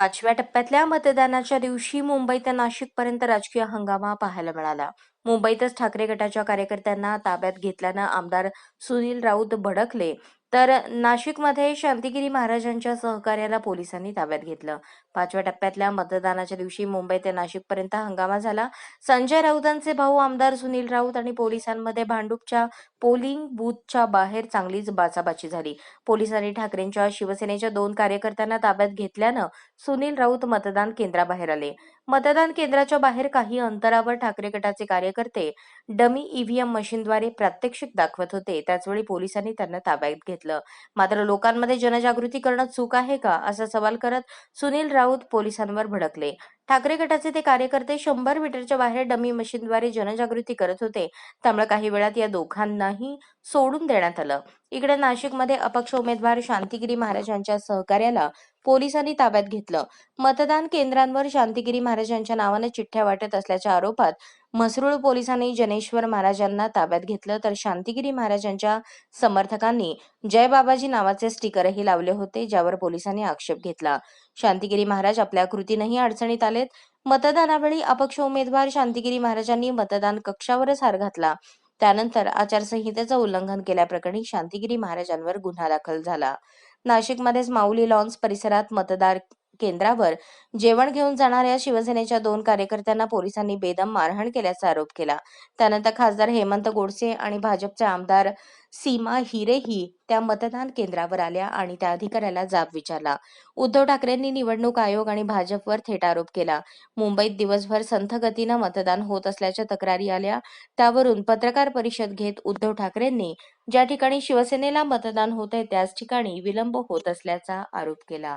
पाचव्या टप्प्यातल्या मतदानाच्या दिवशी मुंबई ते नाशिकपर्यंत राजकीय हंगामा पाहायला मिळाला. मुंबईतच ठाकरे गटाच्या कार्यकर्त्यांना ताब्यात घेतल्यानं आमदार सुनील राऊत भडकले. तर नाशिकमध्ये शांतिगिरी महाराजांच्या सहकार्याला पोलिसांनी ताब्यात घेतलं. पाचव्या टप्प्यातल्या मतदानाच्या दिवशी मुंबई ते नाशिकपर्यंत हंगामा झाला. संजय राऊतांचे भाऊ आमदार सुनील राऊत आणि पोलिसांमध्ये भांडूपच्या पोलिंग बूथच्या बाहेर चांगलीच बाचाबाची झाली. पोलिसांनी ठाकरेंच्या शिवसेनेच्या दोन कार्यकर्त्यांना ताब्यात घेतल्यानं सुनील राऊत मतदान केंद्राबाहेर आले. मतदान केंद्राच्या बाहेर काही अंतरावर ठाकरे गटाचे कार्यकर्ते डमी ईव्हीएम मशीनद्वारे प्रात्यक्षिक दाखवत होते. त्याचवेळी पोलिसांनी त्यांना ताब्यात घेतलं. मात्र लोकांमध्ये जनजागृती करणं चूक आहे का? असा सवाल करत सुनील राऊत पोलिसांवर भडकले. ठाकरे गटाचे ते कार्यकर्ते शंभर मीटरच्या बाहेर डमी मशीनद्वारे जनजागृती करत होते. त्यामुळे काही वेळात या दोघांनाही सोडून देण्यात आलं. इकडे नाशिकमध्ये अपक्ष उमेदवार शांतिगिरी महाराजांच्या सहकार्याला पोलिसांनी ताब्यात घेतलं. मतदान केंद्रांवर शांतिगिरी महाराजांच्या नावाने चिठ्ठ्या वाटत असल्याच्या आरोपात म्हसरूळ पोलिसांनी जनेश्वर महाराजांना ताब्यात घेतलं तर शांतिगिरी महाराजांच्या समर्थकांनी जय बाबाजी नावाचे स्टिकरही लावले होते ज्यावर पोलिसांनी आक्षेप घेतला. शांतिगिरी महाराज आपल्या कृतीनंही अडचणीत आलेत. मतदानावेळी अपक्ष उमेदवार शांतिगिरी महाराजांनी मतदान कक्षावरच हार घातला. त्यानंतर आचारसंहितेचं उल्लंघन केल्याप्रकरणी शांतिगिरी महाराजांवर गुन्हा दाखल झाला. नाशिकमध्येच माऊली लॉन्स परिसरात मतदार केंद्रावर जेवण घेऊन जाणाऱ्या शिवसेनेच्या दोन कार्यकर्त्यांना पोलिसांनी बेदम मारहाण केल्याचा आरोप केला. त्यानंतर खासदार हेमंत गोडसे आणि भाजपचे आमदार सीमा हिरेही त्या मतदान केंद्रावर आल्या आणि त्या अधिकाऱ्याला जाब विचारला. उद्धव ठाकरेंनी निवडणूक आयोग आणि भाजपवर थेट आरोप केला. मुंबईत दिवसभर संथ गतीनं मतदान होत असल्याच्या तक्रारी आल्या. त्यावरून पत्रकार परिषद घेत उद्धव ठाकरेंनी ज्या ठिकाणी शिवसेनेला मतदान होत आहे त्याच ठिकाणी विलंब होत असल्याचा आरोप केला.